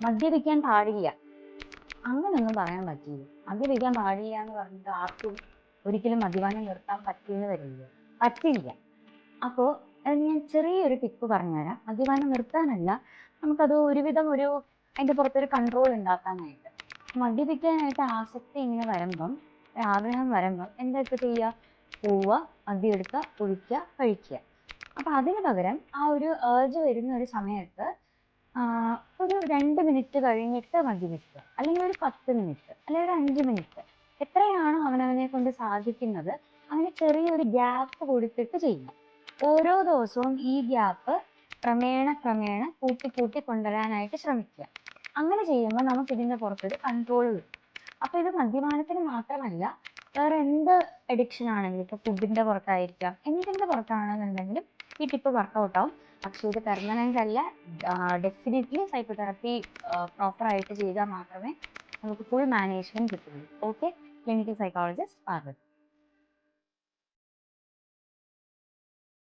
മദ്യപിക്കാൻ പാടില്ല. അങ്ങനൊന്നും പറയാൻ പറ്റില്ല. മദ്യപിക്കാൻ പാടില്ല എന്ന് പറഞ്ഞിട്ട് ആർക്കും ഒരിക്കലും മദ്യപാനം നിർത്താൻ പറ്റിയെന്ന് വരില്ല പറ്റില്ല അപ്പോൾ ഞാൻ ചെറിയൊരു ടിപ്പ് പറഞ്ഞുതരാം. മദ്യപാനം നിർത്താനല്ല നമുക്കത് ഒരുവിധം ഒരു അതിന്റെ പുറത്തൊരു കൺട്രോൾ ഉണ്ടാക്കാനായിട്ട്. മദ്യപിക്കാനായിട്ട് ആസക്തി ഇങ്ങനെ വരുമ്പം ആഗ്രഹം വരുമ്പം എന്തൊക്കെ ചെയ്യുക പോവുക മദ്യം എടുക്കുക കുടിക്കുക കഴിക്കുക. അപ്പം അതിന് പകരം ആ ഒരു ഏർജ് വരുന്ന ഒരു സമയത്ത് ഒരു രണ്ട് മിനിറ്റ് കഴിഞ്ഞിട്ട് മദ്യപിക്കുക അല്ലെങ്കിൽ ഒരു പത്ത് മിനിറ്റ് അല്ലെങ്കിൽ ഒരു അഞ്ച് മിനിറ്റ്. എത്രയാണോ അവനവനെ കൊണ്ട് സാധിക്കുന്നത് അങ്ങനെ ചെറിയൊരു ഗ്യാപ്പ് കൊടുത്തിട്ട് ചെയ്യണം ഓരോ ദിവസവും ഈ ഗ്യാപ്പ് ക്രമേണ ക്രമേണ കൂട്ടി കൂട്ടി കൊണ്ടുവരാനായിട്ട് ശ്രമിക്കുക. അങ്ങനെ ചെയ്യുമ്പോൾ നമുക്ക് ഇതിന്റെ പുറത്തൊരു കൺട്രോൾ കിട്ടും. അപ്പോൾ ഇത് മദ്യപാനത്തിന് മാത്രമല്ല വേറെ എന്ത് അഡിക്ഷൻ ആണെങ്കിലും ഇപ്പോൾ ഫുഡിന്റെ പുറത്തായിരിക്കാം എന്തിന്റെ പുറത്താണെന്നുണ്ടെങ്കിലും ഈ ടിപ്പ് വർക്കൗട്ട് ആവും. പക്ഷേ ഇത് പെർമനന്റ് അല്ല. ഡെഫിനറ്റ്ലി സൈക്കോതെറാപ്പി പ്രോപ്പറായിട്ട് ചെയ്താൽ മാത്രമേ നമുക്ക് ഫുൾ മാനേജ്മെന്റ് കിട്ടുള്ളൂ ഓക്കെ ക്ലിനിക്കൽ സൈക്കോളജിസ്റ്റ് പാർവതി